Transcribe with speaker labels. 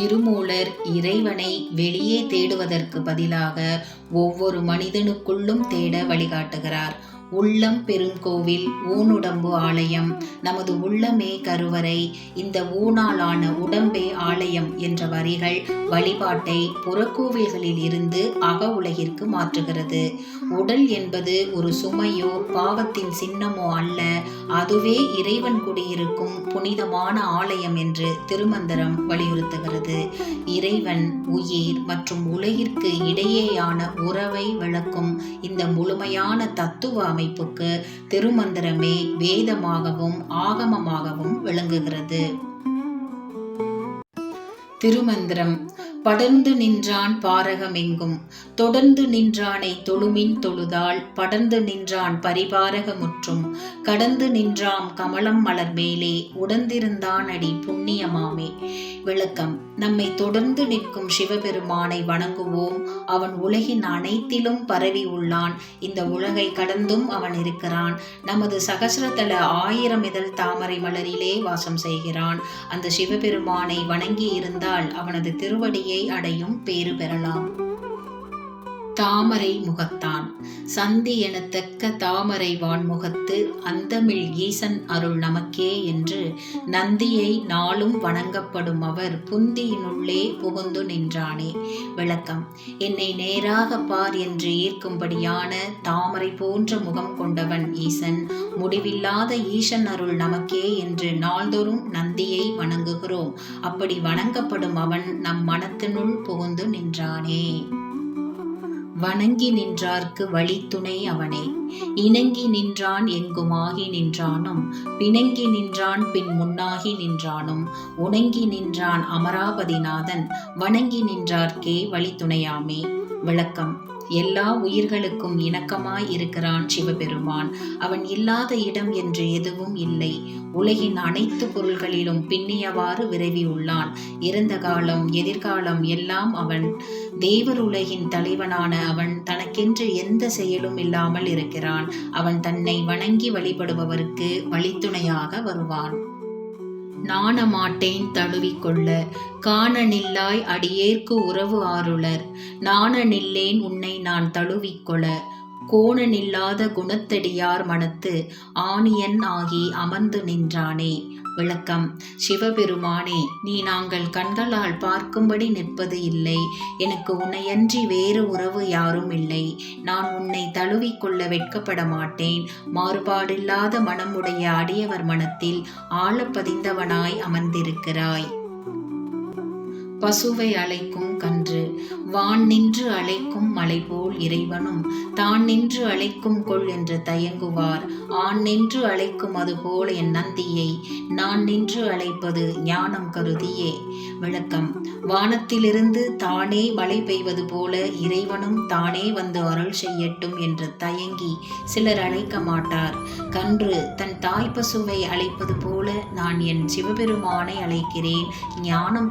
Speaker 1: திருமூலர் இறைவனை வெளியே தேடுவதற்கு பதிலாக ஒவ்வொரு மனிதனுக்குள்ளும் தேட வழிகாட்டுகிறார். உள்ளம் பெருங்கோவில் ஊனுடம்பு ஆலயம். நமது உள்ளமே கருவறை இந்த ஊனாலான உடம்பே ஆலயம் என்ற வரிகள் வழிபாட்டை புறக்கோவில்களில் இருந்து அக உலகிற்கு மாற்றுகிறது. உடல் என்பது ஒரு சுமையோ பாவத்தின் சின்னமோ அல்ல அதுவே இறைவன் குடியிருக்கும் புனிதமான ஆலயம் என்று திருமந்திரம் வலியுறுத்துகிறது. இறைவன் உயிர் மற்றும் உலகிற்கு இடையேயான உறவை விளக்கும் இந்த முழுமையான தத்துவ அமைப்புக்கு திருமந்திரமே வேதமாகவும் ஆகமமாகவும் விளங்குகிறது. திருமந்திரம் படர்ந்து நின்றான் பாரகமெங்கும். தொடர்ந்து நின்றானை தொழுமின் தொழுதாள் படர்ந்து நின்றான் பரிபாரகமுற்றும். கடந்து நின்றாம் கமலம் மலர் மேலே உடந்திருந்தான் அடி புண்ணியமாமே. விளக்கம் நம்மை தொடர்ந்து நிற்கும் சிவபெருமானை வணங்குவோம். அவன் உலகின் அனைத்திலும் பரவி உள்ளான். இந்த உலகை கடந்தும் அவன் இருக்கிறான். நமது சகசிரதல ஆயிரம் இதழ் தாமரை மலரிலே வாசம் செய்கிறான். அந்த சிவபெருமானை வணங்கி இருந்தால் அவனது திருவடியை அடையும் பேறு பெறலாம். தாமரை முகத்தான். சந்தி எனத்தக்க தாமரை வான்முகத்து அந்தமிழ் ஈசன் அருள் நமக்கே என்று நந்தியை நாளும் வணங்கப்படும் அவர் புந்தியினுள்ளே புகுந்து நின்றானே. விளக்கம். என்னை நேராக பார் என்று ஈர்க்கும்படியான தாமரை போன்ற முகம் கொண்டவன் ஈசன். முடிவில்லாத ஈசன் அருள் நமக்கே என்று நாள்தோறும் நந்தியை வணங்குகிறோம். அப்படி வணங்கப்படும் அவன் நம் மனத்தினுள் புகுந்து நின்றானே. வணங்கி நின்றார்க்கு வழித்துணை அவனே. இணங்கி நின்றான் எங்குமாகி நின்றானும் பிணங்கி நின்றான் பின் முன்னாகி நின்றானும். உணங்கி நின்றான் அமராபதிநாதன் வணங்கி நின்றார்க்கே வழித்துணையாமே. விளக்கம். எல்லா உயிர்களுக்கும் இணக்கமாய் இருக்கிறான் சிவபெருமான். அவன் இல்லாத இடம் என்று எதுவும் இல்லை. உலகின் அனைத்து பொருள்களிலும் பின்னியவாறு விரைவி உள்ளான் இறந்த காலம் எதிர்காலம் எல்லாம் அவன். தேவர் உலகின் தலைவனான அவன் தனக்கென்று எந்த செயலும் இல்லாமல் இருக்கிறான். அவன் தன்னை வணங்கி வழிபடுபவருக்கு வழித்துணையாக வருவான். நாணமாட்டேன் தழுவிக்கொள்ள. காண நில்லாய் அடியேற்கு உறவு ஆருளர். நாண நில்லேன் உன்னை நான் தழுவிக்கொள. கோண நில்லாத குணத்தடியார் மனத்து ஆணியன் ஆகி அமர்ந்து நின்றானே. விளக்கம். சிவபெருமானே நீ நாங்கள் கண்களால் பார்க்கும்படி நிற்பது இல்லை. எனக்கு உன்னையன்றி வேறு உறவு யாரும் இல்லை. நான் உன்னை தழுவிக்கொள்ள வெட்கப்பட மாட்டேன். மாறுபாடில்லாத மனமுடைய அடியவர் மனத்தில் ஆழப்பதிந்தவனாய் அமர்ந்திருக்கிறாய். பசுவை அழைக்கும் கன்று வான் நின்று அழைக்கும் மலை போல் இறைவனும் தான் நின்று அழைக்கும் கொள் என்று தயங்குவார். ஆண் நின்று அழைக்கும் அதுபோல் என் நந்தியை நான் நின்று அழைப்பது ஞானம் கருதியே. விளக்கம் வானத்திலிருந்து தானே மழை பெய்வது போல இறைவனும் தானே வந்து அருள் செய்யட்டும் என்று தயங்கி சிலர் அழைக்க மாட்டார். கன்று தன் தாய் பசுவை அழைப்பது போல நான் என் சிவபெருமானை அழைக்கிறேன். ஞானம்